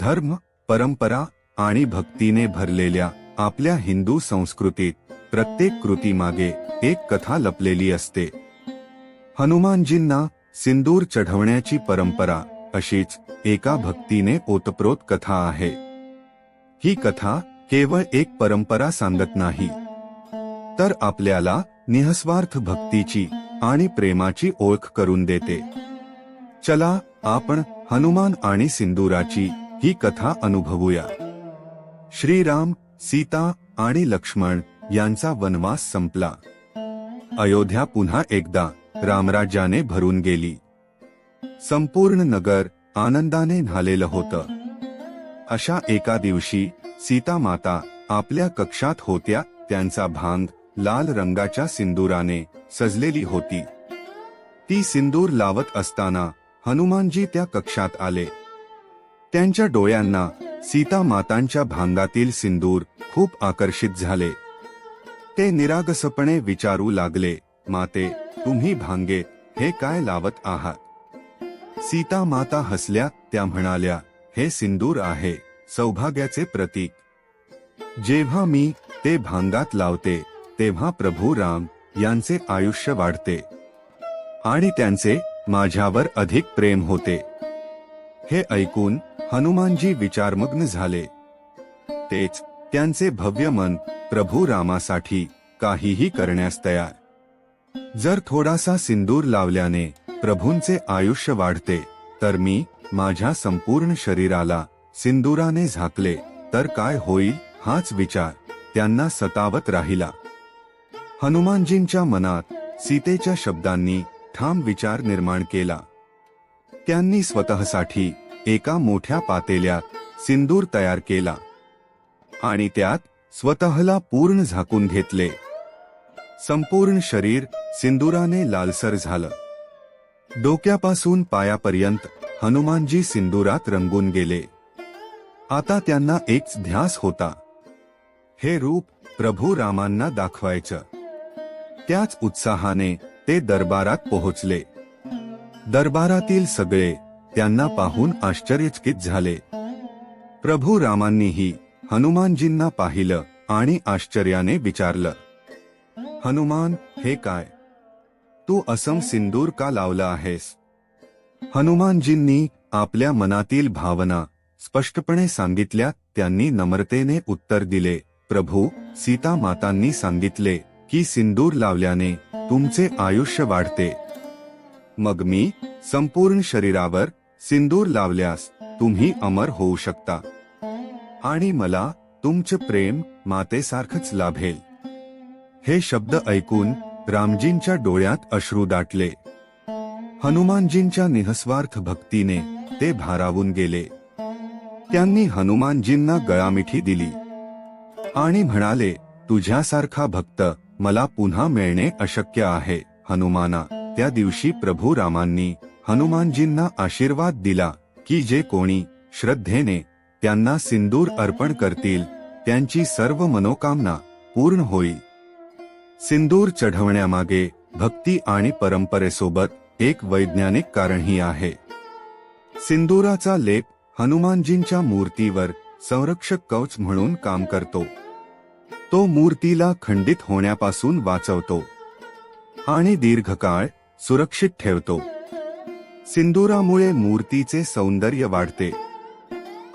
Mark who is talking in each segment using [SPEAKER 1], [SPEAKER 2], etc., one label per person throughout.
[SPEAKER 1] धर्म परंपरा आणि भक्तीने भरलेल्या आपल्या हिंदू संस्कृतीत प्रत्येक कृतीमागे एक कथा लपलेली असते. हनुमानजींना सिंदूर चढवण्याची परंपरा अशीच एका भक्तीने ओतप्रोत कथा आहे. ही कथा केवळ एक परंपरा सांगत नाही. तर आपल्याला निःस्वार्थ भक्तीची आणि प्रेमाची ओळख करून देते. चला आपण हनुमान आणि सिंदुराची ही कथा अनुभवूया. श्रीराम सीता आणि लक्ष्मण यांचा वनवास संपला. अयोध्या पुन्हा एकदा रामराज्याने भरून गेली. संपूर्ण नगर आनंदाने न्हालेलं होतं. अशा एका दिवशी सीता माता आपल्या कक्षात होत्या त्यांचा भांग लाल रंगाच्या सिंदूराने सजलेली होती. ती सिंदूर लावत असताना हनुमानजी त्या कक्षात आले. त्यांच्या डोळ्यांना सीता मातांच्या भांगातील सिंदूर खूप आकर्षित झाले. ते निरागसपणे विचारू लागले माते तुम्ही भांगे हे काय लावत आहात? सीता माता हसल्या त्या म्हणाल्या हे सिंदूर आहे सौभाग्याचे प्रतीक. जेव्हा मी ते भांगात लावते तेव्हा प्रभू राम यांचे आयुष्य वाढते आणि त्यांचे माझ्यावर अधिक प्रेम होते. हे ऐकून हनुमानजी विचारमग्न झाले. तेच त्यांचे भव्य मन प्रभू रामासाठी काहीही करण्यास तयार. जर थोडासा सिंदूर लावल्याने प्रभूंचे आयुष्य वाढते तर मी माझ्या संपूर्ण शरीराला सिंदुराने झाकले तर काय होईल हाच विचार त्यांना सतावत राहिला. हनुमानजींच्या मनात सीतेच्या शब्दांनी ठाम विचार निर्माण केला. त्यांनी स्वतःसाठी एका मोठ्या पातेल्यात सिंदूर तयार केला आणि त्यात स्वतःला पूर्ण झाकून घेतले. संपूर्ण शरीर सिंदुराने लालसर झालं. डोक्यापासून पायापर्यंत हनुमानजी सिंदुरात रंगून गेले. आता त्यांना एकच ध्यास होता. हे रूप प्रभू रामांना दाखवायचं. त्याच उत्साहाने ते दरबारात पोहोचले. दरबारातील सगळे त्यांना पाहून आश्चर्यचकित झाले. प्रभू रामांनीही हनुमानजींना पाहिलं आणि आश्चर्याने विचारलं हनुमान हे काय? तू असम सिंदूर का लावला आहेस? हनुमानजींनी आपल्या मनातील भावना स्पष्टपणे सांगितल्या त्यांनी नम्रतेने उत्तर दिले. प्रभू सीता मातांनी सांगितले की सिंदूर लावल्याने तुमचे आयुष्य वाढते. मग मी संपूर्ण शरीरावर सिंदूर लावल्यास तुम्ही अमर होऊ शकता. आणि मला तुमचे प्रेम मातेसारखंच लाभेल. हे शब्द ऐकून रामजींच्या डोळ्यात अश्रू दाटले. हनुमानजींच्या निहस्वार्थ भक्तीने ते भारावून गेले. त्यांनी हनुमानजींना गळामिठी दिली. आणि म्हणाले तुझ्यासारखा भक्त मला पुन्हा मिळणे अशक्य आहे हनुमाना. त्या दिवशी प्रभू रामांनी हनुमानजींना आशीर्वाद दिला की जे कोणी श्रद्धेने त्यांना सिंदूर अर्पण करतील त्यांची सर्व मनोकामना पूर्ण होईल. सिंदूर चढवण्यामागे भक्ती आणि परंपरेसोबत एक वैज्ञानिक कारणही आहे. सिंदूराचा लेप हनुमानजींच्या मूर्तीवर संरक्षक कवच म्हणून काम करतो. तो मूर्तीला खंडित होण्यापासून वाचवतो आणि दीर्घकाळ सुरक्षित ठेवतो. सिंदुरामुळे मूर्तीचे सौंदर्य वाढते.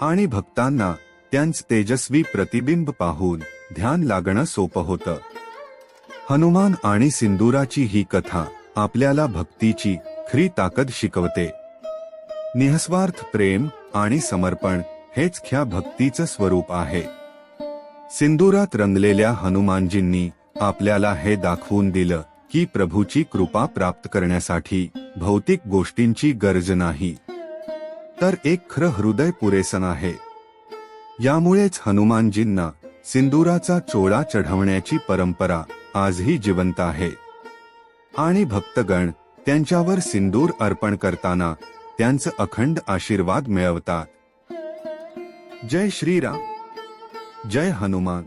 [SPEAKER 1] आणि भक्तांना त्यांच तेजस्वी प्रतिबिंब पाहून ध्यान लागणं सोपं होतं. हनुमान आणि सिंदुराची ही कथा आपल्याला भक्तीची खरी ताकद शिकवते. निःस्वार्थ प्रेम आणि समर्पण हेच ख्या भक्तीचं स्वरूप आहे. सिंदुरात रंगलेल्या हनुमानजींनी आपल्याला हे दाखवून दिलं की प्रभूची कृपा प्राप्त करण्यासाठी भौतिक गोष्टींची गरज नाही. तर एक खरं हृदय पुरेसन आहे. यामुळेच हनुमानजींना सिंदुराचा चोळा चढवण्याची परंपरा आजही जिवंत आहे. आणि भक्तगण त्यांच्यावर सिंदूर अर्पण करताना त्यांचं अखंड आशीर्वाद मिळवतात. जय श्रीराम. जय हनुमान.